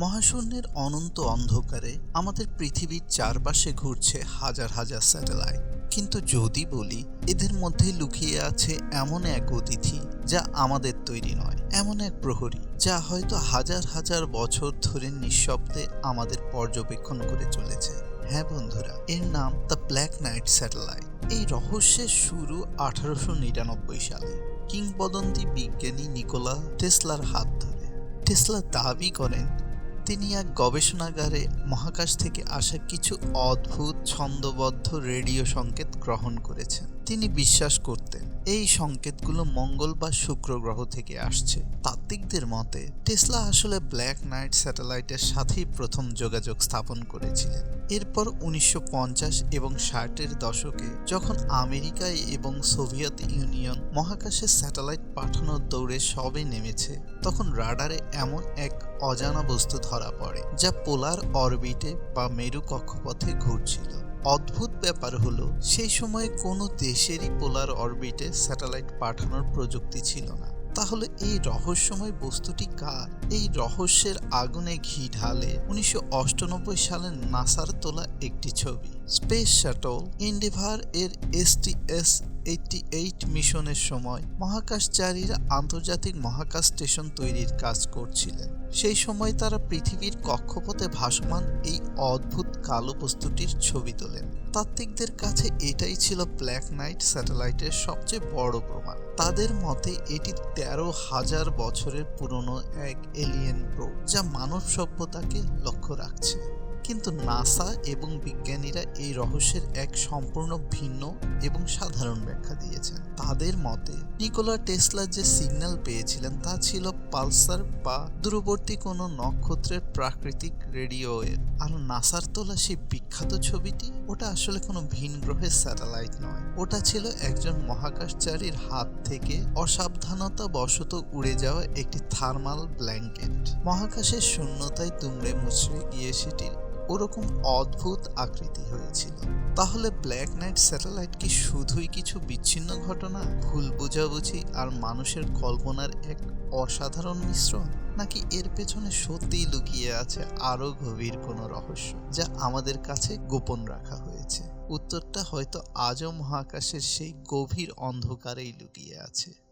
মহাশূন্যের অনন্ত অন্ধকারে আমাদের পৃথিবীর চারপাশে ঘুরছে হাজার হাজার স্যাটেলাইট। কিন্তু যদি বলি, এদের মধ্যে লুকিয়ে আছে এমন এক অতিথি যা আমাদের তৈরি নয়। এমন এক প্রহরী যা হয়তো হাজার হাজার বছর ধরে নিঃশব্দে আমাদের পর্যবেক্ষণ করে চলেছে। হ্যাঁ বন্ধুরা, এর নাম দ্য ব্ল্যাক নাইট স্যাটেলাইট। এই রহস্যের শুরু আঠারোশো নিরানব্বই সালে। কিংবদন্তি বিজ্ঞানী নিকোলা টেসলার হাত ধরে। টেসলা দাবি করেন তিনি এক গবেষণাগারে মহাকাশ থেকে আসা কিছু অদ্ভুত ছন্দবদ্ধ রেডিও সংকেত গ্রহণ করেছেন। তিনি বিশ্বাস করতেন এই সংকেতগুলো মঙ্গল বা শুক্র গ্রহ থেকে আসছে। তাত্ত্বিকদের মতে, টেসলা আসলে ব্ল্যাক নাইট স্যাটেলাইটের সাথেই প্রথম যোগাযোগ স্থাপন করেছিলেন। এরপর উনিশশো পঞ্চাশ এবং ষাটের দশকে যখন আমেরিকা এবং সোভিয়েত ইউনিয়ন মহাকাশে স্যাটেলাইট পাঠানোর দৌড়ে সবে নেমেছে, তখন রাডারে এমন এক অজানা বস্তু ধরা পড়ে, যা পোলার অরবিটে বা মেরু কক্ষপথে ঘুরছিল। অদ্ভুত ব্যাপার হলো, সেই সময়ে কোনো দেশেরই পোলার অরবিটে স্যাটেলাইট পাঠানোর প্রযুক্তি ছিল না। তাহলে এই রহস্যময় বস্তুটি কার? এই রহস্যের আগুনে ঘি ঢালে উনিশশো সালে নাসার তোলা একটি ছবি। স্পেস শাটল, ইন্ডিভার এর এস টি এইটটি এইট মিশনের সময় মহাকাশচারীরা আন্তর্জাতিক মহাকাশ স্টেশন তৈরির কাজ করছিলেন। সেই সময় তারা পৃথিবীর কক্ষপথে ভাসমান এই অদ্ভুত কালো বস্তুটির ছবি তোলেন। তাত্ত্বিকদের কাছে এটাই ছিল ব্ল্যাক নাইট স্যাটেলাইটের সবচেয়ে বড় প্রমাণ। তাদের মতে এটি তেরো হাজার বছরের পুরনো এক এলিয়েন প্রো যা মানব সভ্যতাকে লক্ষ্য রাখছে। কিন্তু নাসা এবং বিজ্ঞানীরা এই রহস্যের এক সম্পূর্ণ ভিন্ন এবং সাধারণ ব্যাখ্যা দিয়েছেন। তাদের মতে নিকোলা টেসলা যে সিগন্যাল পেয়েছিলেন তা ছিল পালসার বা দূরবর্তী কোনো নক্ষত্রের প্রাকৃতিক রেডিও আর নাসার তোলা সেই বিখ্যাত ছবিটি, ওটা আসলে কোনো ভিন গ্রহের স্যাটেলাইট নয়। ওটা ছিল একজন মহাকাশচারীর হাত থেকে অসাবধানতা বশত উড়ে যাওয়া একটি থার্মাল ব্ল্যাঙ্কেট। মহাকাশের শূন্যতায় দুমড়ে মুচড়ে গিয়ে সেটির ওরকম অদ্ভুত আকৃতি হয়েছিল। তাহলে ব্ল্যাক নাইট স্যাটেলাইট কি শুধুই কিছু বিচ্ছিন্ন ঘটনা, ভুল বোঝাবুঝি আর মানুষের কল্পনার এক অসাধারণ মিশ্রণ? নাকি এর পেছনে সত্যিই লুকিয়ে আছে আরও গভীর কোনো রহস্য যা আমাদের কাছে গোপন রাখা হয়েছে? উত্তরটা হয়তো আজও মহাকাশের সেই গভীর অন্ধকারেই লুকিয়ে আছে।